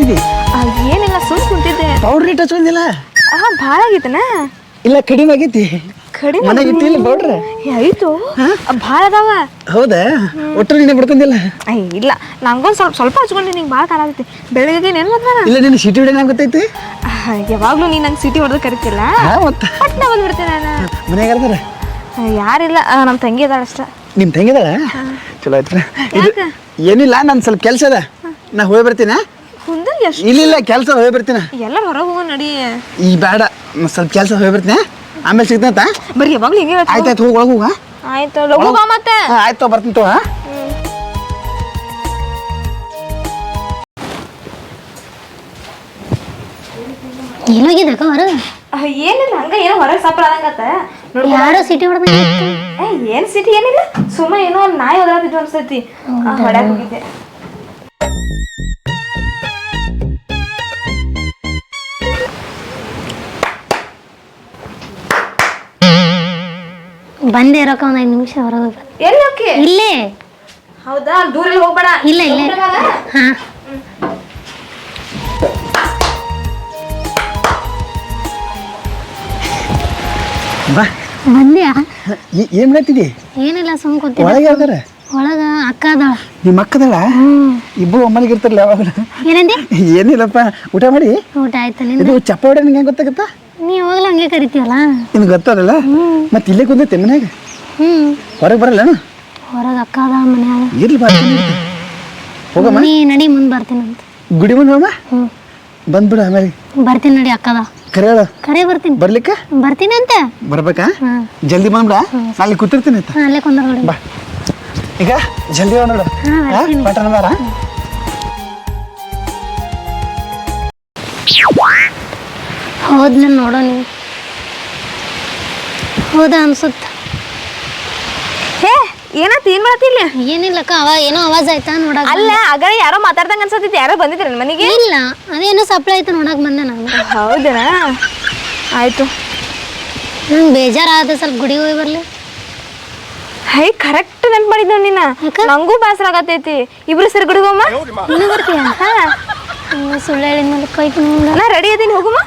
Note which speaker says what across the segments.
Speaker 1: ಮಾಡತ್ತಿದ್ದಿ
Speaker 2: ಏನಿಲ್ಲ ಸುಮ್ ಕುಂತಿದ್ದೆ.
Speaker 1: ಪೌಡ್ರ್ ರೇಟ್ ಹಚ್ಕೊಂಡಿಲ್ಲ
Speaker 2: ಹಾ ಭಾಳ ಆಗಿತ್ತನ.
Speaker 1: ಇಲ್ಲ ಕಡಿಮೆ ಆಗೈತಿ.
Speaker 2: ಕಡಿಮೆ
Speaker 1: ಮನೆಗೆ ಇಟ್ಟಿಲ್ಲ ಪೌಡ್ರ್
Speaker 2: ಆಯ್ತು. ಭಾಳ ಅದಾವ.
Speaker 1: ಹೌದಾ? ಒಟ್ಟು ನಿನ್ನೆ ಬಿಡ್ಕೊಂಡಿಲ್ಲ?
Speaker 2: ಅಯ್ಯ ಇಲ್ಲ. ನಂಗೊಂದು ಸ್ವಲ್ಪ ಸ್ವಲ್ಪ ಹಚ್ಕೊಂಡು ನಿಂಗೆ ಭಾಳ ಕಾಲ ಆಗೈತಿ. ಬೆಳಗ್ಗೆ ಏನು ಮತ್ತೆ
Speaker 1: ಇಲ್ಲ ನಿನ್ನ ಸಿಟಿ ಹೊಡೆ ನಂಗೆ ಗೊತ್ತೈತಿ?
Speaker 2: ಯಾವಾಗಲೂ ನೀನು ನಂಗೆ ಸಿಟಿ ಹೊಡೆದು ಕರಿತಿಲ್ಲ.
Speaker 1: ಮತ್ತ?
Speaker 2: ಪಟ್ನ ಬಂದ್ಬಿಡ್ತೀನಿ ನಾನು.
Speaker 1: ಮನ್ಯಾಗ ಅದಾರ
Speaker 2: ಆ, ಯಾರಿಲ್ಲ ನಮ್ಮ ತಂಗಿ ಅದಾಳ ಅಷ್ಟ.
Speaker 1: ತಂಗಿ ಅದಾಳ? ಚಲೋ ಆಯ್ತು ಇದು ಏನಿಲ್ಲ ನಾನು ಸ್ವಲ್ಪ ಕೆಲಸ ಅದ. ನಾ ಹೋಗಿ ಬರ್ತೀನ?
Speaker 2: ಎಷ್ಟು
Speaker 1: ಇಲ್ಲ ಇಲ್ಲ ಕೆಲಸ ಹೋಗಿ ಬರ್ತೀನಿ.
Speaker 2: ಎಲ್ಲ ಹೊರಗೆ ಹೋಗೋ ನಡಿ.
Speaker 1: ಈ ಬೇಡ ಸ್ವಲ್ಪ ಕೆಲಸ ಹೋಗಿ ಬರ್ತೀನಿ. ಆಮೇಲೆ ಸಿಗ್ತಂತ
Speaker 2: ಬರೀ ಯಾವಾಗ್ಲೂ ಹಿಂಗೆ ಹೇಳ್ತೀವಿ.
Speaker 1: ಆಯ್ತಾಯ್ತು ಹೋಗಿ ಒಳಗೆ ಹೋಗ
Speaker 2: ಆಯ್ತು ಲಘು ಬಾ ಮತ್ತೆ.
Speaker 1: ಆಯ್ತು ಬರ್ತೀನಿ ತೋ?
Speaker 3: ಎಲ್ಲೋಗಿದ್ದಕ್ಕ ಹೊರ
Speaker 2: ಆ, ಏನಿಲ್ಲ ಹಂಗ ಏನೋ ಹೊರಗೆ ಸಪ್ರ ಆದಂಗತ್ತ ನೋಡ್ಕೊ.
Speaker 3: ಯಾರೋ ಸಿಟಿ ಹೊಡೆದ
Speaker 2: ಏ ಏನ್ ಸಿಟಿ ಏನಿಲ್ಲ ಸುಮ್ಮ ಏನೋ ಒಂದ್ ನಾಯಿ ಓದಾತಿದ್ವು ಅನ್ಸತಿ. ಹೊಡ್ಯಾಕ್ ಹೋಗಿದ್ದೆ.
Speaker 3: ಬಂದೇ ರೊಕ್ಕ ಒಂದ್ ಐದು ನಿಮಿಷ ಹೊರಗೆ
Speaker 2: ಎಲ್ಲಿ ಹೋಗಿ?
Speaker 3: ಇಲ್ಲೇ.
Speaker 2: ಹೌದಾ? ಅಲ್ಲಿ ದೂರ ಎಲ್ಲ ಹೋಗ್ಬೇಡ
Speaker 3: ಇಲ್ಲ?
Speaker 1: ಬಾ.
Speaker 3: ಬಂದ್ಯಾ?
Speaker 1: ಏನ್ ಮಾಡತ್ತಿದಿ
Speaker 3: ಏನಿಲ್ಲ ಸುಮ್ ಕೂತಿದ್ದೆ.
Speaker 1: ಒಳಗೆ ಯಾವ್ದಾರ?
Speaker 3: ಒಳಗ ಅಕ್ಕ ಅದಾಳ.
Speaker 1: ನಿಮ್ಮ ಅಕ್ಕದಳ? ಇಬ್ಬರು ಅಮ್ಮನಿಗೆ ಇರ್ತಾರಲ್ಲ ಯಾವಾಗ
Speaker 3: ಏನಂದಿ?
Speaker 1: ಏನಿಲ್ಲಪ್ಪ ಊಟ ಮಾಡಿ?
Speaker 3: ಊಟ ಆಯ್ತು ನಿಂದ?
Speaker 1: ಇದು ಚಪ್ಪ ಹೊಡೆ ನಿಂಗೆ ಗೊತ್ತಾಗತ್ತ?
Speaker 3: ನೀ ಹೋಗ್ಲ ಹಂಗೆ ಕರಿತೀಯಲ್ಲ?
Speaker 1: ನಿನ್ಗೆ ಗೊತ್ತದಲ್ಲ ಮತ್ತೆ ಇಲ್ಲೇ ಕುಂದೈತೆ ಮನ್ಯಾಗ
Speaker 3: ಹ್ಮ್.
Speaker 1: ಹೊರಗೆ ಬರಲ್ಲ
Speaker 3: ಹೊರಗೆ ಅಕ್ಕ ಅದ ಮನ್ಯಾಗ.
Speaker 1: ಇರ್ಲಿ ಬಾ ಹೋಗಮ್ಮ.
Speaker 3: ನೀ ನಡಿ ಮುಂದೆ ಬರ್ತೀನಿ ಅಂತ.
Speaker 1: ಗುಡಿ ಮುಂದೆ ಹೋಗಮ್ಮ.
Speaker 3: ಹ್ಮ್.
Speaker 1: ಬಂದ್ಬಿಡು ಆಮೇಲೆ.
Speaker 3: ಬರ್ತೀನಿ ನಡಿ ಅಕ್ಕದ
Speaker 1: ಕರೆ ಹೇಳ
Speaker 3: ಕರೆ ಬರ್ತೀನಿ.
Speaker 1: ಬರ್ಲಿಕ್ಕೆ?
Speaker 3: ಬರ್ತೀನಿ ಅಂತ.
Speaker 1: ಬರ್ಬೇಕಾ? ಜಲ್ದಿ ಬಂದ್ಬಿಡ. ಅಲ್ಲಿ ಕೂತಿರ್ತೀನಿ ಆಯ್ತಾ?
Speaker 3: ಅಲ್ಲೇ ಕುಂದ್ರ
Speaker 1: ಬಾ. ಈಗ ಜಲ್ದಿ ಬಂದ್ಬಿಡು.
Speaker 3: ಹಾ,
Speaker 1: ಬಾರ
Speaker 3: ಹೋದ್ಲ ನೋಡೋ ನೀವು ಹೋದ ಅನ್ಸುತ್ತ.
Speaker 2: ಹೇ ಏನಾತ ಏನ್ ಮಾಡತ್ತಿಲ್ಲ
Speaker 3: ಏನಿಲ್ಲಕ್ಕ ಅವ ಏನೋ ಆವಾಜ್ ಆಯ್ತಾ ನೋಡಕ್
Speaker 2: ಅಲ್ಲ ಆಗ ಯಾರೋ ಮಾತಾಡ್ದಂಗ ಅನ್ಸತ್ತಿತ್ತು ಯಾರೋ ಬಂದಿದ್ರ ಮನೆಗೆ?
Speaker 3: ಇಲ್ಲ ಅದೇನೋ ಸಪ್ಲ ಆಯ್ತು ನೋಡಕ್ ಬಂದೆ ನಾನು.
Speaker 2: ಹೌದಾ? ಆಯ್ತು.
Speaker 3: ನಂಗೆ ಬೇಜಾರಾದ ಸ್ವಲ್ಪ ಗುಡಿಗೆ ಹೋಗಿ ಬರ್ಲಿ.
Speaker 2: ಹೇ ಕರೆಕ್ಟ್ ನೆನ್ಪು ಮಾಡಿದ್ನು ನಿನ್ನ
Speaker 3: ಯಾಕ?
Speaker 2: ನಂಗೂ ಬೇಸರ ಆಗತೈತಿ ಇಬ್ರು ಸರಿ ಗುಡಿಗೋಮ್ಮ
Speaker 3: ನೀನು ಬರ್ತೀಯ?
Speaker 2: ಹಾ.
Speaker 3: ನೀನು ಸುಳ್ಳು ಹೇಳಿದ ಮೇಲೆ ಕೈ
Speaker 2: ನಾ ರೆಡಿ ಅದೀನಿ ಹೋಗುಮ್ಮ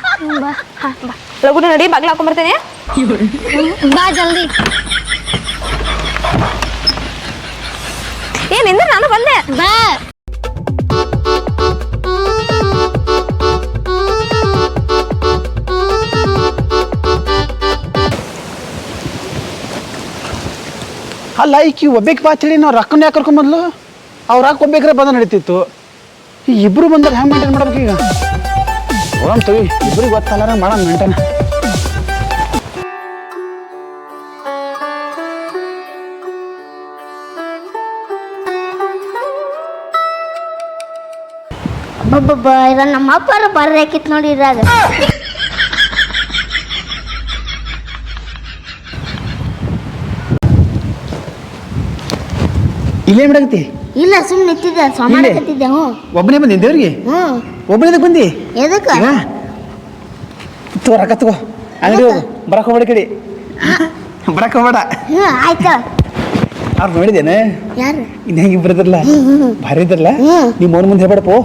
Speaker 3: ಬಾ
Speaker 2: ಹಾ ಬಾ. ಲಗುನ ನಡಿ ಬಾಗ್ಲ ಹಾಕೊಂಡ್ಬರ್ತೇನೆ
Speaker 3: ಬಾ ಜಲ್ದಿ.
Speaker 2: ಏನಿಂದ ನಾನು ಬಂದೆ.
Speaker 3: ಬಾ.
Speaker 1: ಅಲ್ಲ ಈಕಿ ಒಬ್ಬೇಕಿ ಬಾ ಹೇಳಿ ನಾವು ರೊಕ್ಕನ ಯಾಕೆ ಕರ್ಕೊಂಬಂದ್ಲು ಅವ್ರು ಹಾಕೊಬೇಕ್ರ ಬದ ಬಂದ ನಡೀತಿತ್ತು. ಈ ಇಬ್ರು ಬಂದ್ರೆ ಹೆಂಗೆ ಮೇಂಟೈನ್ ಮಾಡ್ಬೇಕು ಈಗ? ಹೋಗಮ್ ತಗಿ ಇಬ್ರಿಗೆ ಗೊತ್ತಲ್ಲಾರ ಮಾಡೋಣ ಮೇಂಟೈನ್
Speaker 4: ಅಬ್ಬಬ್ಬಬ್ಬ ಇದ ನಮ್ಮ ಅಪ್ಪರ ಬರ್ದಾಕಿತ್ ನೋಡಿ ಇದ್ರಾಗ.
Speaker 1: ಇಲ್ಲೇ ಮಾಡಕತ್ತಿ?
Speaker 4: ಇಲ್ಲ ಸುಮ್ಮನೆ ನಿಂತಿದ್ದೆ ಸಮಾಡಕತ್ತಿದ್ದೆ ಹ್ಞೂ.
Speaker 1: ಒಬ್ಬನೇ ಬಂದಿ ದೇವ್ರಿಗೆ?
Speaker 4: ಹ್ಞೂ.
Speaker 1: ಒಬ್ಬನೇ ಬಂದಿ?
Speaker 4: ಎದಕ್ಕ?
Speaker 1: ಈಗ ತಗೋ ರೊಕ್ಕ ತಗೋ. ಅಂಗಡಿ ಹೋಗು. ಬರಕ್ ಹೋಗ್ಬೇಡ ಕಡಿ. ಬರಕ್ ಹೋಗ್ಬೇಡ.
Speaker 4: ಹ್ಞೂ ಆಯ್ತಾ.
Speaker 1: ಅವ್ರು ನೋಡಿದೇನೆ
Speaker 4: ಯಾರು?
Speaker 1: ಇನ್ನು ಹೆಂಗೆ ಇಬ್ಬರದಲ್ಲ ಭಾರಿ ಇದ್ರಲ್ಲ
Speaker 4: ಹ್ಮ್.
Speaker 1: ನಿಮ್ಮ ಅವ್ರ ಮುಂದೆ ಹೇಳ್ಬೇಡಪ್ಪ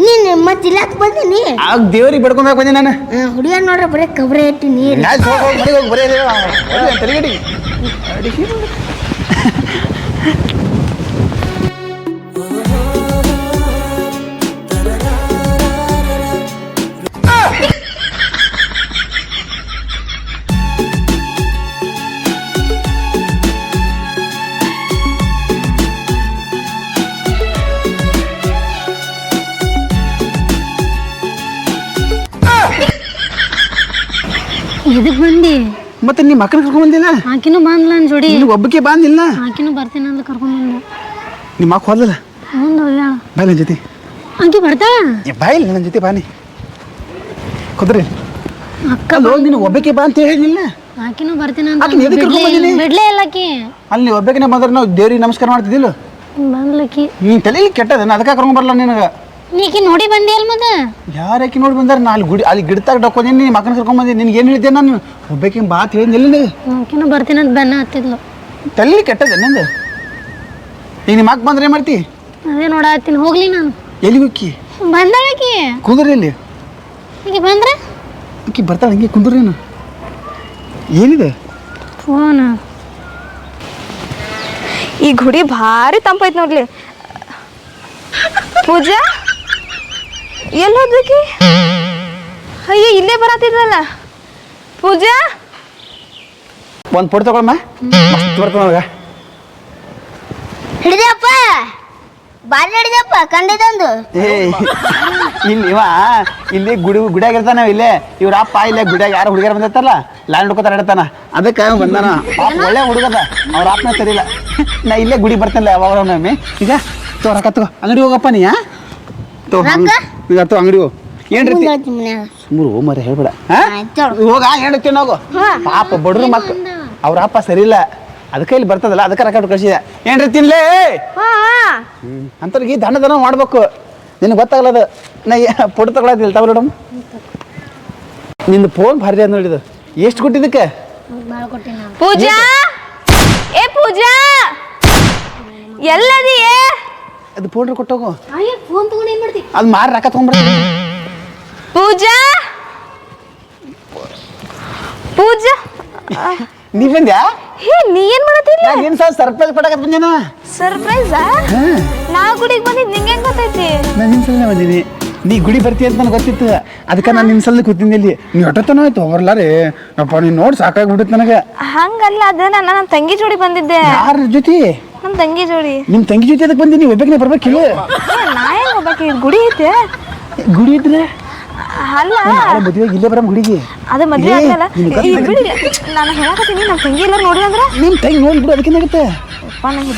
Speaker 4: ನೀನು ಮತ್ತೆ ಇಲ್ಲಾಕ್ ಬಂದಿನಿ
Speaker 1: ಆಗ ದೇವ್ರಿಗೆ ಬಡ್ಕೊಂಡಾಗ ಬಂದೆ ನಾನು.
Speaker 4: ಹುಡುಗ ನೋಡ್ರೆ ಬರೀ ಕಬ್ರೆ ಇಟ್ಟು ನೀರು.
Speaker 1: ಹೋಗಿ ಹೋಗಿ ಮನೆಗೆ ಹೋಗಿ ಬರೀ ತಲೆಗಡಿ.
Speaker 3: ಎದಕ್ ಬಂದಿ?
Speaker 1: ಮತ್ತೆ ನಿಮ್ಮ ಮಕ್ಕಳು ಕರ್ಕೊಂಡ್ ಬಂದಿಲ್ಲ?
Speaker 3: ಆಕಿನೂ ಬಂದ್ಲ ನನ್ ಜೋಡಿ.
Speaker 1: ನೀನು ಒಬ್ಬಕ್ಕೆ ಬಂದಿಲ್ಲ?
Speaker 3: ಆಕಿನೂ ಬರ್ತೀನಿ ಅಂತ ಕರ್ಕೊಂಡ್ ಬಂದ
Speaker 1: ನಿಮ್ಮ ಅಕ್ಕ ಹೋದಲ್ಲ
Speaker 3: ಮುಂದೆ ಹೋಗ್ಯಾಳ
Speaker 1: ಬಾಯ್ ನನ್ನ ಜೊತೆ.
Speaker 3: ಆಕಿ ಬರ್ತಾ?
Speaker 1: ಏ ಬಾಯಿಲ್ ನನ್ನ ಜೊತೆ ಬಾನಿ ಕುದ್ರಿ.
Speaker 3: ಅಕ್ಕ
Speaker 1: ಅಲ್ಲೋ ನೀನು ಒಬ್ಬಕ್ಕೆ ಬಾ ಅಂತ ಹೇಳಿಲ್ಲ
Speaker 3: ಆಕಿನೂ ಬರ್ತೀನಿ ಅಂತ
Speaker 1: ಆಕಿನ ಎದಕ್ ಕರ್ಕೊಂಡ್ ಬಂದಿನಿ?
Speaker 3: ಬಿಡ್ಲೇ ಇಲ್ಲ ಆಕಿ.
Speaker 1: ಅಲ್ಲಿ ಒಬ್ಬಕ್ಕೆ ಬಂದ್ರೆ ನಾವು ದೇವ್ರಿಗೆ ನಮಸ್ಕಾರ ಮಾಡ್ತಿದ್ದಿಲ್ಲ?
Speaker 3: ಬಂದ್ಲಕ್ಕಿ
Speaker 1: ನೀನು ತಲೆಯಲ್ಲಿ ಕೆಟ್ಟದ ಅದಕ್ಕೆ ಕರ್ಕೊಂಡ್ ಬರಲ್ಲ ನಿನಗೆ?
Speaker 3: ನೀಕಿ ನೋಡಿ ಬಂದೆ ಅಲ್ ಮದ
Speaker 1: ಯಾರಕ್ಕೆ ನೋಡಿ ಬಂದಾರ? ನಾ ಅಲ್ಲಿ ಗುಡಿ ಅಲ್ಲಿ ಗಿಡತಾಗ ಡಕ್ಕೊಂದೇನಿ ನಿಮ್ಮ ಮಕ್ಕನ ಕರ್ಕೊಂಡ್ ಬಂದಿ ನಿನ್ಗೆ ಏನು ಹೇಳಿದ್ದೆ ನಾನು? ಒಬ್ಬಕ್ಕೆ ಬಾತ್ ಹೇಳಿದ್ನಿಲ್ಲ
Speaker 3: ಆಕಿನೂ ಬರ್ತೀನಿ ಅಂತ ಬೆನ್ನ ಹತ್ತಿದ್ಲು.
Speaker 1: ತಲ್ಲಿ ಕೆಟ್ಟದ ನಂದು ಈಗ ನಿಮ್ಮ ಅಕ್ಕ ಬಂದ್ರೆ ಏನು ಮಾಡ್ತಿ?
Speaker 3: ಅದೇ ನೋಡಾತೀನಿ ಹೋಗ್ಲಿ ನಾನು.
Speaker 1: ಎಲ್ಲಿಗೆ ಹೋಕ್ಕಿ?
Speaker 3: ಬಂದಾಳಕಿ
Speaker 1: ಕುಂದ್ರಿ ಇಲ್ಲಿ
Speaker 3: ಈಗ ಬಂದ್ರೆ?
Speaker 1: ಆಕಿ ಬರ್ತಾಳೆ ಹಂಗೆ ಕುಂದ್ರಿ ಏನು ಏನಿದೆ?
Speaker 3: ಫೋನ್.
Speaker 2: ಈ ಗುಡಿ ಭಾರಿ ತಂಪೈತ್ ನೋಡ್ಲಿ. ಪೂಜಾ? ಎಲ್ಲಿ ಹೋದ್ಬೇಕಿ ಅಯ್ಯ ಇಲ್ಲೇ ಬರತ್ತಿದ್ರಲ್ಲ ಪೂಜಾ?
Speaker 1: ಒಂದು ಫೋಟೋ ತಗೊಳಮ್ಮ ಮಸ್ತ್ ಬರ್ತದೆ ನನಗೆ.
Speaker 4: ಹಿಡಿದಪ್ಪ ಬಾಲ್ ಹಿಡಿದಪ್ಪ ಕಂಡಿದೊಂದು
Speaker 1: ಏ ಇಲ್ಲಿ ಇವ ಇಲ್ಲಿ ಗುಡಿ ಗುಡಿಯಾಗ ಇರ್ತಾನ ಇಲ್ಲೇ. ಇವ್ರ ಅಪ್ಪ ಇಲ್ಲೇ ಗುಡಿಯಾಗ ಯಾರು ಹುಡುಗರ ಬಂದಿರ್ತಾರಲ್ಲ ಲ್ಯಾಂಡ್ ಹುಡ್ಕೋತಾರ ಹಿಡ್ತಾನ ಅದಕ್ಕೆ ಬಂದಾನ. ಪಾಪ ಒಳ್ಳೆ ಹುಡುಗದ. ಅವ್ರ ಅಪ್ಪನ ಸರಿಯಿಲ್ಲ ನಾ ಇಲ್ಲೇ ಗುಡಿ ಬರ್ತಾನಲ್ಲ ಯಾವಾಗ ಒಮ್ಮೆ ಈಗ ತೋ ರೊಕ್ಕ ತಗೋ ಅಂಗಡಿ ಹೋಗಪ್ಪ ನೀ ಆ?
Speaker 4: ರೊಕ್ಕ?
Speaker 1: ಈಗ ತೋ ಅಂಗಡಿ ಹೋಗು. ಏನ್ರಿ ಓ ಮರ ಹೇಳ್ಬೇಡ. ಹೋಗ ಹೇಳ್ತೀನಿ ಹೋಗು. ಪಾಪ ಬಡ್ರು ಮಕ್ಕ ಅವ್ರ ಅಪ್ಪ ಸರಿಯಿಲ್ಲ ಅದಕ್ಕೆ ಇಲ್ಲಿ ಬರ್ತದಲ್ಲ ಅದಕ್ಕೆ ರೊಕ್ಕ ಕಳಿಸಿದೆ. ಏನ್ರಿ ತಿನ್ಲೇ?
Speaker 2: ಹಾ
Speaker 1: ಅಂಥವ್ರಿಗೆ ದನ ದನ ಮಾಡ್ಬೇಕು. ನಿನಗೆ ಗೊತ್ತಾಗಲ್ಲ ಅದು ನಾ ಫೋಟೋ ತಗೊಳತಿಲ್ಲ ತಗೋ ಮೇಡಮ್. ನಿಂದು ಫೋನ್ ಭಾರಿ ಅದ ನೋಡಿದು ಎಷ್ಟು ಕೊಟ್ಟಿದ್ದಕ್ಕೆ?
Speaker 2: ಪೂಜಾ? ಏ ಪೂಜಾ? ಎಲ್ಲದಿಯೇ
Speaker 1: ಅದು ಫೋನ್ ಕೊಟ್ಟೋಗು
Speaker 3: ಅಯ್ಯ ಫೋನ್ ತಗೊಂಡು ಏನು ಮಾಡ್ತಿ?
Speaker 1: ಅದು ಮಾರಿ ರೊಕ್ಕ ತಗೊಂಡ್ಬಿಡ್ತೀನಿ
Speaker 2: ಪೂಜಾ? ಪೂಜಾ?
Speaker 1: ನೀ ಬಂದ್ಯಾ?
Speaker 2: ಹೇ ನೀ ಏನ್ ಮಾಡತ್ತಿಲ್ಲ
Speaker 1: ನಾನು ಸಹ ಸರ್ಪ್ರೈಸ್ ಪಡಕತ್ ಬಂದೇನ.
Speaker 2: ಸರ್ಪ್ರೈಸ್
Speaker 1: ಹಾಂ.
Speaker 2: ನಾ ಗುಡಿಗೆ ಬಂದಿದ್ ನಿಂಗೆ ಹೆಂಗ್ ಗೊತ್ತೈತಿ
Speaker 1: ನಾನು ನಿನ್ನ ಸಲ ಬಂದೀನಿ. ನೀ ಗುಡಿ ಬರ್ತೀಯ ಅಂತ ನನಗೆ ಗೊತ್ತಿತ್ತು. ಅದಕ್ಕೆ ನಾನು ನಿನ್ನ ಸಲ ಕೂತಿದ್ದೆ ಇಲ್ಲಿ. ನೀ ಹೊಟ್ಟತನ ಆಯ್ತು ಬರ್ಲಾರಿ ಅಪ್ಪ ನೀನು ನೋಡಿ ಸಾಕಾಗ್ಬಿಡುತ್ತೆ ನನಗೆ.
Speaker 2: ಹಂಗಲ್ಲ ಅದೇ ನಾನು ನನ್ನ ತಂಗಿ ಜೋಡಿ ಬಂದಿದ್ದೆ.
Speaker 1: ಯಾರ ಜೊತೆ?
Speaker 2: ನಮ್ಮ ತಂಗಿ ಜೋಡಿ.
Speaker 1: ನಿಮ್ಮ ತಂಗಿ ಜೊತೆ ಅದಕ್ಕೆ ನೀವು ಒಬ್ಬಕ್ಕೆ ಬರ್ಬೇಕಿಲ್ಲ?
Speaker 2: ನಾ ಏನು ಹೋಗ್ಬೇಕು ಗುಡಿ ಐತೆ.
Speaker 1: ಗುಡಿ ಇದ್ರೆ?
Speaker 2: ಅಲ್ಲ.
Speaker 1: ನಾಳೆ ಮದುವೆಗೆ ಇಲ್ಲೇ ಬರಮ್ ಗುಡಿಗೆ.
Speaker 2: ಅದು ಮದ್ವೆ
Speaker 1: ಆಗಲ್ಲ.
Speaker 2: ಬಿಡಿ. ನಾನು ಹೇಳಕತ್ತೀನಿ ನಮ್ಮ ತಂಗಿ ಎಲ್ಲ ನೋಡಿ ಅಂದ್ರೆ
Speaker 1: ನಿಮ್ಮ ತಂಗಿ ನೋಡಿ ಬಿಡು
Speaker 2: ಅದಕ್ಕೆ ಏನಾಗುತ್ತೆ?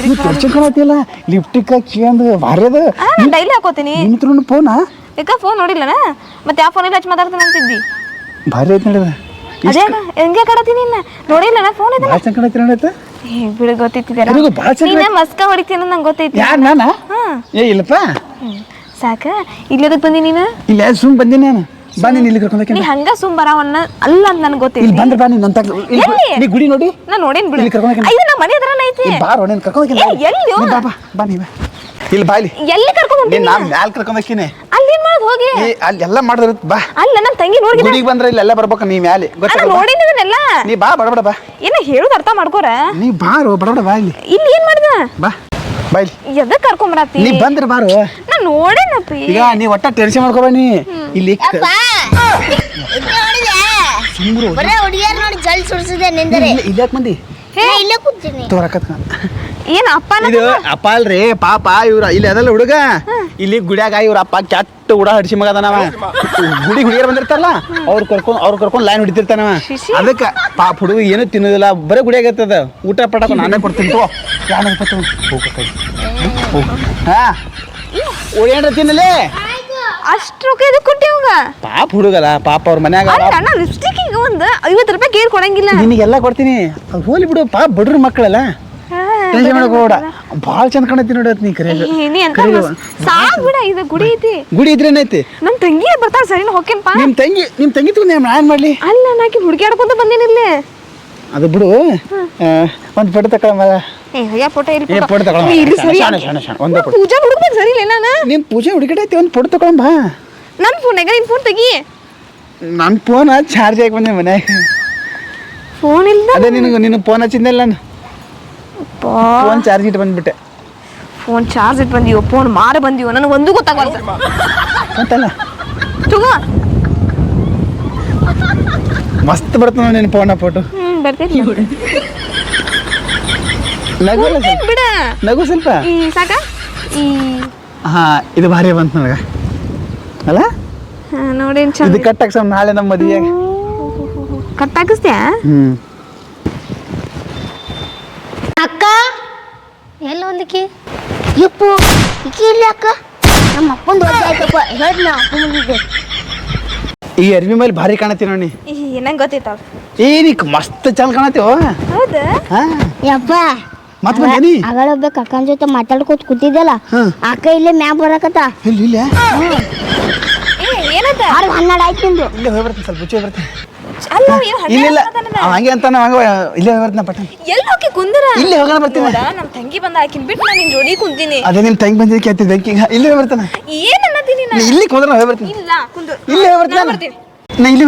Speaker 1: ನೀವು ಟೆನ್ಷನ್ ಕಾಣತಿಲ್ಲ ಲಿಪ್ಟಿಕ್ ಕಿಯಂದು ಭಾರಿ ಅದು
Speaker 2: ನಾನು ಡೈಲಿ ಹಾಕೋತೀನಿ.
Speaker 1: ನಿಂತ್ರು ಫೋನಾ
Speaker 2: ಯಾಕ ಫೋನ್ ನೋಡಿಲ್ಲನ? ಮತ್ತೆ ಯಾವ ಫೋನಿಲ್ಲ ಹಚ್ಚಿ ಮಾತಾಡ್ತೀನಿ ಅಂತಿದ್ದಿ?
Speaker 1: ಭಾರಿ ಐತೆ ನೋಡಿದ
Speaker 2: ಅದೇ ಹೆಂಗೆ ಕಡತೀನಿ ನೋಡಿಲ್ಲ ಫೋನ್ ಇದೆ
Speaker 1: ಭಾಳ ಚಂದ ಕಾಣತ್ತಿ ನೋಡತ್ತ?
Speaker 2: ಏ ಬಿಡು ಗೊತ್ತಿತ್ತಿದಾರ
Speaker 1: ನನಗೂ ಭಾಳ ಚಂದ
Speaker 2: ನೀನೇ ಮಸ್ಕ ಹೊಡಿತೀನಿ ನಂಗೆ ಗೊತ್ತೈತಿ.
Speaker 1: ಯಾರು ನಾನ? ಏ ಇಲ್ಲಪ್ಪ.
Speaker 2: ಸಾಕ. ಬಂದಿ ನೀನು?
Speaker 1: ಇಲ್ಲ ಸುಮ್ ಬಂದಿ ನಾನು. ಬಾ ನೀನು ಇಲ್ಲಿ ಕರ್ಕೊಂಡು
Speaker 2: ನೀ ಹಂಗ ಸುಮ್ ಬರಾವನ್ನ ಅಲ್ಲ ಅಂತ ನನಗೆ
Speaker 1: ಇಲ್ಲಿ
Speaker 2: ಗೊತ್ತೈತಿ
Speaker 1: ಬಂದ್ರೆ ಬಾ ನೀನು ಅಂತ? ನೀ ಗುಡಿ ನೋಡಿ.
Speaker 2: ನಾ ನೋಡೇನ್ ಬಿಡು.
Speaker 1: ಇಲ್ಲಿ ಕರ್ಕೊಂಡು
Speaker 2: ಅಯ್ಯೋ ನಮ್ಮ ಮನೆ ಹತ್ರನೇ ಐತಿ.
Speaker 1: ಇಲ್ಲಿ ಬಾರೋ ನೀನು
Speaker 2: ಕರ್ಕೊಂಡು ಎಲ್ಲಿ
Speaker 1: ಬಾ ಬಾ ಬಾ ನೀ ಬಾ. ಇಲ್ಲಿ ಬಾ ಇಲ್ಲಿ.
Speaker 2: ಎಲ್ಲಿ ಕರ್ಕೊಂಡ್
Speaker 1: ನೀನು
Speaker 2: ಹೊಂಟೀನಿ
Speaker 1: ನಾನು ಮ್ಯಾಲ ಕರ್ಕೊಂಡೋಕಿನಿ
Speaker 2: ಮಾಡೋದು ಹೋಗಿ.
Speaker 1: ಏ ಅಲ್ಲಿ ಎಲ್ಲ ಬಾ.
Speaker 2: ಅಲ್ಲ ನಮ್ಮ ತಂಗಿ ನೋಡಿ
Speaker 1: ಗುಡಿಗೆ ಬಂದ್ರೆ ಇಲ್ಲೆಲ್ಲ ಬರ್ಬೇಕು ನೀ ಮ್ಯಾಲೆ.
Speaker 2: ಅಲ್ಲ
Speaker 1: ಗೊತ್ತಾಗಲ್ಲ
Speaker 2: ನೋಡಿನ ಇದನ್ನೆಲ್ಲ
Speaker 1: ನೀ ಬಾ ಬಡಬಡ ಬಾ.
Speaker 2: ಏನ ಹೇಳೋದು ಅರ್ಥ ಮಾಡ್ಕೋರ?
Speaker 1: ನೀ ಬಾರೋ ಬಡಬಡ ಬಾ ಇಲ್ಲಿ.
Speaker 2: ಇಲ್ಲಿ ಏನ್ ಮಾಡ್ದ?
Speaker 1: ಬಾ ಬಾ ಇಲ್ಲಿ.
Speaker 2: ಎದಕ್ ಕರ್ಕೊಂಬರತ್ತಿ
Speaker 1: ನೀ ಬಂದ್ರೆ ಬಾರು.
Speaker 2: ನಾ ನೋಡೇನಪ್ಪಿ.
Speaker 1: ಈಗ ನೀ ಒಟ್ಟ ಟೆನ್ಷನ್ ಮಾಡ್ಕೋಬೇಡ ನೀ. ಇಲ್ಲಿ
Speaker 4: ಅಪ್ಪ ಇದ್ನ ನೋಡಿದೆ.
Speaker 1: ಸುಮ್ರು
Speaker 4: ಬರೇ ಹುಡುಗಿಯರ್ ನೋಡಿ ಜಲ್ ಸುಡ್ಸಿದೆ ನಿಂದರೆ.
Speaker 1: ಮಂದಿ
Speaker 4: ಹೇ ಇಲ್ಲೇ ಕೂತೀನಿ
Speaker 2: ಏನ್ ಅಪ್ಪ
Speaker 1: ಇದು ಅಪ್ಪ ಅಲ್ರಿ ಪಾಪ ಇವ್ರ ಇಲ್ಲಿ ಅದಲ್ಲ ಹುಡುಗ. ಇಲ್ಲಿ ಗುಡಿಯಾಗ ಇವ್ರ ಅಪ್ಪ ಕೆಟ್ಟ ಉಡ ಹಡಿಸಿ ಮಗ ಅದಾನವ. ಗುಡಿ ಹುಡುಗಿಯರ್ ಬಂದಿರ್ತಾರಲ್ಲ ಅವ್ರು ಕರ್ಕೊಂಡು ಅವ್ರು ಕರ್ಕೊಂಡು ಲೈನ್ ಹಿಡಿತಿರ್ತಾನವ. ಅದಕ್ಕೆ ಪಾಪ ಹುಡುಗ ಏನು ತಿನ್ನೋದಿಲ್ಲ ಬರೀ ಗುಡಿಯಾಗ ಇರ್ತದ. ಊಟ ಪಟಾಕ ನಾನೇ ಕೊಡ್ತೀನಿ ತೋ ಯಾರು ಹಾ. ಏನ್ರ ತಿನ್ನಲೇ?
Speaker 2: ಅಷ್ಟು ರೊಕ್ಕ ಇದು ಕೊಟ್ಟಿ ಅವಂಗ?
Speaker 1: ಪಾಪ ಹುಡುಗಲ್ಲ ಪಾಪ ಅವ್ರ ಮನ್ಯಾಗ
Speaker 2: ಅಣ್ಣ ಲಿಪ್ಸ್ಟಿಕ್ ಈಗ ಒಂದು ಐವತ್ತು ರೂಪಾಯಿ ಕೇರ್ ಕೊಡಂಗಿಲ್ಲ.
Speaker 1: ನಿನಗೆಲ್ಲ ಕೊಡ್ತೀನಿ. ಹೋಲಿ ಬಿಡು ಪಾಪ ಬಡ್ರ ಮಕ್ಕಳಲ್ಲ.
Speaker 2: ಹಾ,
Speaker 1: ಟೆನ್ಷನ್ ಮಾಡ್ಕೋಬೇಡ ಭಾಳ ಚಂದ ಕಾಣತ್ತಿ ನೋಡತ್ ನೀ ಕರೆ.
Speaker 2: ಏ, ನೀ ಅಂತ ಸಾಕ್ ಬಿಡ ಇದು ಗುಡಿ ಐತಿ.
Speaker 1: ಗುಡಿ ಇದ್ರೇನೈತಿ
Speaker 2: ನಮ್ ತಂಗಿ ಬರ್ತಾಳ ಸರಿ ಹೊಕ್ಕೇನ್ಪಾ
Speaker 1: ನಿಮ್ ತಂಗಿ ನಿಮ್ ತಂಗಿ ತಗೊಂಡು ನಾನು ಮಾಡ್ಲಿ?
Speaker 2: ಅಲ್ಲ ನಾಕಿ ಹುಡುಗಿ ಆಡ್ಕೊಂತ ಬಂದೇನಿ ಇಲ್ಲಿ?
Speaker 1: ಅದು ಬಿಡು. ಒಂದು ಫೋಟೋ ತಗೊಳ photo.
Speaker 2: ಪೂಜಾ ಹುಡುಗ ಸರಿ ಇಲ್ಲ ನಾನು?
Speaker 1: ನಿಮ್ ಪೂಜೆ ಹುಡುಗಡೆ ಐತಿ ಒಂದು ಫೋಟೋ ತಗೊಳಂಬ
Speaker 2: ನನ್ನ ಫೋನ್ಯಾಗ ನಿನ್ ಫೋನ್ ತೆಗಿ.
Speaker 1: ನನ್ನ ಫೋನ್ ಚಾರ್ಜ್ ಆಗಿ ಬಂದೆ ಮನ್ಯಾಗ
Speaker 2: ಫೋನ್ ಇಲ್ಲ.
Speaker 1: ಅದೇ ನಿನಗೆ ನಿನ್ನ ಫೋನ್ ಹಚ್ಚಿದ್ನಲ್ಲ ನಾನು. ಫೋನ್ ಚಾರ್ಜ್ ಇಟ್ಟು ಬಂದ್ಬಿಟ್ಟೆ.
Speaker 2: ಫೋನ್ ಚಾರ್ಜ್ ಇಟ್ಟು ಬಂದಿವೋ ಫೋನ್ ಮಾರ ಬಂದಿವೋ ನನಗೆ ಒಂದು ಗೊತ್ತಾಗಲ್ಲ.
Speaker 1: ಅಂತಲ್ಲ
Speaker 2: ತಗೋ.
Speaker 1: ಮಸ್ತ್ ಬರ್ತದ ನಿನ್ನ ಫೋನ ಫೋಟೋ
Speaker 2: ಹ್ಮ್ ಬರ್ತೈತಿ
Speaker 1: ನಗು ಅಲ್ಲ ಸ್ವಲ್ಪ.
Speaker 2: ಬಿಡ.
Speaker 1: ನಗು ಸ್ವಲ್ಪ.
Speaker 2: ಈ ಸಾಕ. ಈ
Speaker 1: ಹಾ ಇದು ಭಾರಿ ಬಂತು ನನಗೆ ಅಲ್ಲ?
Speaker 2: ನೋಡಿ ನೋಡೇನ್
Speaker 1: ಇದು
Speaker 2: ಚಂದ
Speaker 1: ಕಟ್ ಹಾಕ್ಸಮ್ ನಾಳೆ ನಮ್ಮ ಮದುವೆ
Speaker 2: ಕಟ್ ಹಾಕಿಸ್ತ್ಯಾ
Speaker 1: ಹ್ಮ್
Speaker 4: ಅಕ್ಕ
Speaker 3: ಎಲ್ಲ
Speaker 4: ಯಪ್ಪ ಇಲ್ಲ ಅಕ್ಕ? ನಮ್ಮ ಅಪ್ಪಂದು ವಜ್ಜೆ ಆಯ್ತಪ್ಪ ಹೇಳ್ದ ನಾ ಅಪ್ಪ ಮುಂದಿದ್ದೆ
Speaker 1: ಈ ಅರ್ಬಿ ಮೇಲೆ ಭಾರಿ ಕಾಣತ್ತಿ ನೋಡಿ
Speaker 2: ನಂಗೆ ಗೊತ್ತೈತಾವ
Speaker 1: ಏನಕ್ಕೆ ಮಸ್ತ್ ಚಂದ ಕಾಣತ್ತೀವ?
Speaker 2: ಹೌದಾ?
Speaker 1: ಹಾ.
Speaker 4: ಯಪ್ಪ
Speaker 1: ಮತ್ ಬಂದೇನಿ
Speaker 4: ಅಗಳೊಬ್ಬ ಅಕ್ಕನ ಜೊತೆ ಮಾತಾಡ್ಕೋತ ಕೂತಿದ್ದಲ್ಲ
Speaker 1: ಹ್ಮ್.
Speaker 4: ಅಕ್ಕ ಇಲ್ಲೇ ಮ್ಯಾಪ್ ಬರಕತ್ತ?
Speaker 1: ಇಲ್ಲಿ ಇಲ್ಲ
Speaker 2: ಏ ಏನದ
Speaker 4: ಆರು ಹನ್ನೆರಡು ಆಯ್ತು ನಿಂದು.
Speaker 1: ಇಲ್ಲೇ ಹೋಗಿ ಬರ್ತೀನಿ ಸ್ವಲ್ಪ ಬರ್ತೀನಿ
Speaker 2: ಅಲ್ಲ ಏನು
Speaker 1: ಇಲ್ಲ ಹಂಗೆ ಅಂತ ಹಂಗ ಇಲ್ಲೇ ಬರ್ತೀನಿ ಪಟ್ಟ.
Speaker 2: ಎಲ್ಲಿ ಹೋಗಿ ಕುಂದ್ರ?
Speaker 1: ಇಲ್ಲೇ ಹೋಗೋಣ ಬರ್ತೀನಿ.
Speaker 2: ನೋಡ ನಮ್ಮ ತಂಗಿ ಬಂದ ಆಕಿನ್ ಬಿಟ್ಟು ನಾನು ನಿನ್ ಜೋಡಿ ಕುಂತೀನಿ.
Speaker 1: ಅದೇ ನಿಮ್ ತಂಗಿ ಬಂದಿದ್ದಕ್ಕೆ ಕೇಳ್ತಿದ್ದೆ ಈಗ ಇಲ್ಲೇ ಬರ್ತಾನೆ.
Speaker 2: ಏನ್ ಅನ್ನತ್ತೀನಿ ನೀನ?
Speaker 1: ನೀ ಇಲ್ಲಿ ಕುಂದ್ರೆ ಬರ್ತೀನಿ.
Speaker 2: ಇಲ್ಲ ಕುಂದು.
Speaker 1: ಇಲ್ಲೇ ಹೋಗಿ ಬರ್ತೀನಿ.
Speaker 2: ಬರ್ತೀನಿ.
Speaker 1: ನಾ ಇಲ್ಲಿ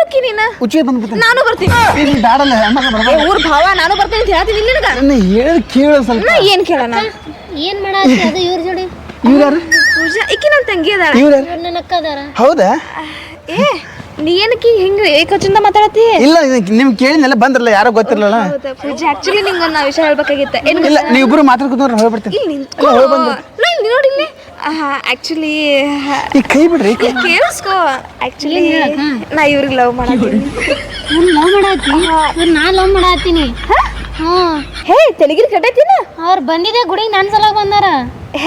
Speaker 1: ಹೋಗಿ
Speaker 2: ನೀನ?
Speaker 1: ಉಚ್ಚೆ ಬಂದ್ಬಿಡ್ತೀನಿ.
Speaker 2: ನಾನು ಬರ್ತೀನಿ.
Speaker 1: ಇಲ್ಲಿ ಬ್ಯಾಡಲ್ಲ ಅಮ್ಮ
Speaker 2: ಏ
Speaker 1: ಬರ್ಬಾರ್ದು.
Speaker 2: ಊರ್ ಭಾವ ನಾನು ಬರ್ತೀನಿ ಅಂತ ಹೇಳ್ತೀನಿ ಇಲ್ಲಿ ನಿನಗ?
Speaker 1: ನನ್ನ ಹೇಳಿ ಕೇಳು ಸ್ವಲ್ಪ.
Speaker 2: ನಾ ಏನ್ ಕೇಳೋಣ?
Speaker 3: ಏನ್ ಅದು ಇವ್ರ ಜೋಡಿ.
Speaker 1: ಇವ್ರು ಯಾರು?
Speaker 2: ಪೂಜಾ ಈಕಿ ನನ್ನ ತಂಗಿ ಅದಾಳ.
Speaker 1: ಇವ್ರು ಯಾರು?
Speaker 3: ಇವ್ರ ನನ್ನ ಅಕ್ಕ ಅದಾರ.
Speaker 1: ಹೌದಾ?
Speaker 2: ಏ ನೀ ಏನಕ್ಕೆ ಹಿಂಗ ಏಕಚಿಂದ ಮಾತಾಡತಿ
Speaker 1: ಇಲ್ಲ ನಿಮ್ಗೆ ಕೇಳಿದ್ನೆಲ್ಲ ಬಂದ್ರಲ್ಲ ಯಾರೋ
Speaker 2: ಗೊತ್ತಿರಲ್ಲ ಪೂಜಾ ಆಕ್ಚುಲಿ ನಿಂಗೆ ನಾ ವಿಷಯ ಹೇಳ್ಬೇಕಾಗಿತ್ತ. ಏನ್
Speaker 1: ಇಲ್ಲ ನೀವಿಬ್ರು ಇಬ್ರು ಹೋಗಿ ಬರ್ತೀನಿ
Speaker 2: ಇಲ್ಲಿ ನಿಂತ್ಕೋ. ನಾ ಇಲ್ಲಿ ನೋಡಿ ಇಲ್ಲಿ. ಆಕ್ಚುಲಿ
Speaker 1: ಈ ಕೈ ಬಿಡ್ರಿ.
Speaker 2: ಕೇಳಿಸ್ಕೋ. ಆಕ್ಚುಲಿ ನಾ ಇವ್ರಿಗೆ ಲವ್ ಮಾಡತ್ತೀನಿ.
Speaker 3: ಇವ್ರು ಲವ್ ಮಾಡತ್ತಿ ಇವ್ರು ನಾನ್ ಲವ್ ಮಾಡತ್ತೀನಿ? ಹಾ?
Speaker 2: ಹೇ. ತೆಲಗಿಲ್ ಕಟ್ಟೈತಿನ?
Speaker 3: ಅವ್ರು ಬಂದಿದೆ ಗುಡಿ ನನ್ನ ಸಲ ಬಂದಾರ.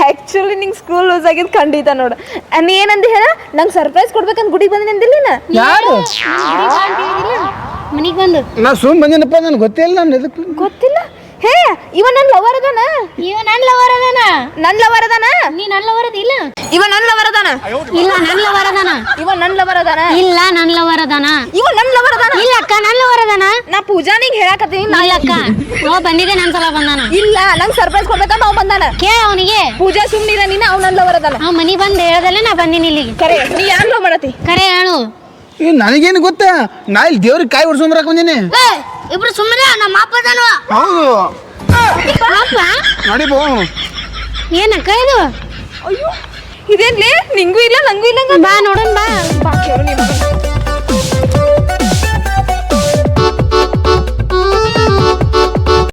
Speaker 2: ಆಕ್ಚುಲಿ ನಿಂಗೆ ಸ್ಕೂಲ್ ಲೂಸ್ ಆಗಿದ್ ಖಂಡಿತ ನೋಡು. ನೀ ಏನಂದಿ ಹೇಳ ನಂಗೆ ಸರ್ಪ್ರೈಸ್ ಕೊಡ್ಬೇಕಂತ ಗುಡಿಗೆ ಬಂದಿನಿ ಅಂದಿಲ್ಲ?
Speaker 1: ಯಾರು?
Speaker 3: ಮನಿಗೆ ಬಂದು.
Speaker 1: ನಾ ಸುಮ್ ಬಂದಿನಪ್ಪ ನನ್ಗೆ ಗೊತ್ತಿಲ್ಲ ನಾನು ಎದಕ್ಕೆ
Speaker 2: ಗೊತ್ತಿಲ್ಲ? ಹೇ ಇವ ನನ್ನ ಲವರ್ ಅದಾನ
Speaker 3: ಇವ ನನ್ನ ಲವರ್ ಅದಾನ
Speaker 2: ನನ್ನ ಲವರ್ ಅದಾನ
Speaker 3: ನೀ ನನ್ನ ಲವರ್ ಅದ ಇಲ್ಲ
Speaker 2: ಇವ ನನ್ನ ಲವರ್ ಅದಾನ
Speaker 3: ಇಲ್ಲ ನನ್ನ ಲವರ್ ಅದಾನ
Speaker 2: ಇವ ನನ್ನ ಲವರ್ ಅದಾನ
Speaker 3: ಇಲ್ಲ ನನ್ನ ಲವರ್ ಅದಾನ
Speaker 2: ಇವ ನನ್ನ ಲವರ್ ಅದಾನ
Speaker 3: ಇಲ್ಲ ಅಕ್ಕ ನನ್ನ ಲವರ್ ಅದಾನ
Speaker 2: ನಾ ಪೂಜಾ ನಿಂಗೆ ಹೇಳಕತ್ತೀನಿ ನಾ
Speaker 3: ಇಲ್ಲ ಅಕ್ಕ ಅವ ಬಂದಿದೆ ನನ್ನ ಸಲ ಬಂದಾನ
Speaker 2: ಇಲ್ಲ ನಂಗೆ ಸರ್ಪ್ರೈಸ್ ಕೊಡ್ಬೇಕಂತ ಅವ ಬಂದಾನ
Speaker 3: ಕೇ ಅವನಿಗೆ
Speaker 2: ಪೂಜಾ ಸುಮ್ಮನಿರ ನೀನ ಅವ್ ನನ್ನ ಲವರ್ ಅದಾನ
Speaker 3: ಅವ ಮನಿ ಬಂದು ಹೇಳ್ದಲ್ಲೇ ನಾ ಬಂದಿನಿ ಇಲ್ಲಿಗೆ
Speaker 2: ಕರೆ ನೀ ಯಾರು ಲವ್ ಮಾಡತಿ
Speaker 3: ಕರೆ ಹೇಳು
Speaker 1: ನನಗೇನು ಗೊತ್ತಾ ನಾ ಇಲ್ಲಿ ದೇವ್ರಿಗೆ ಕಾಯಿ ಹೊಡ್ಸ್ಕೊಂಬರಕ್ ಬಂದೀನಿ
Speaker 3: ಇಬ್ರು ಸುಮ್ಮನೆ ನಮ್ಮ ಅಪ್ಪ
Speaker 1: ಹೌದು.
Speaker 3: ಅಪ್ಪ
Speaker 1: ನಡಿ ಬೋ.
Speaker 3: ಏನಕ್ಕ ಇದು?
Speaker 2: ಅಯ್ಯೋ ಇದೇನ್ಲಿ? ನಿಂಗೂ ಇಲ್ಲ ನಂಗೂ ಇಲ್ಲ
Speaker 3: ಬಾ ನೋಡೋಣ ಬಾ. ಬಾ ಕೇಳು ನಿಮ್ಮ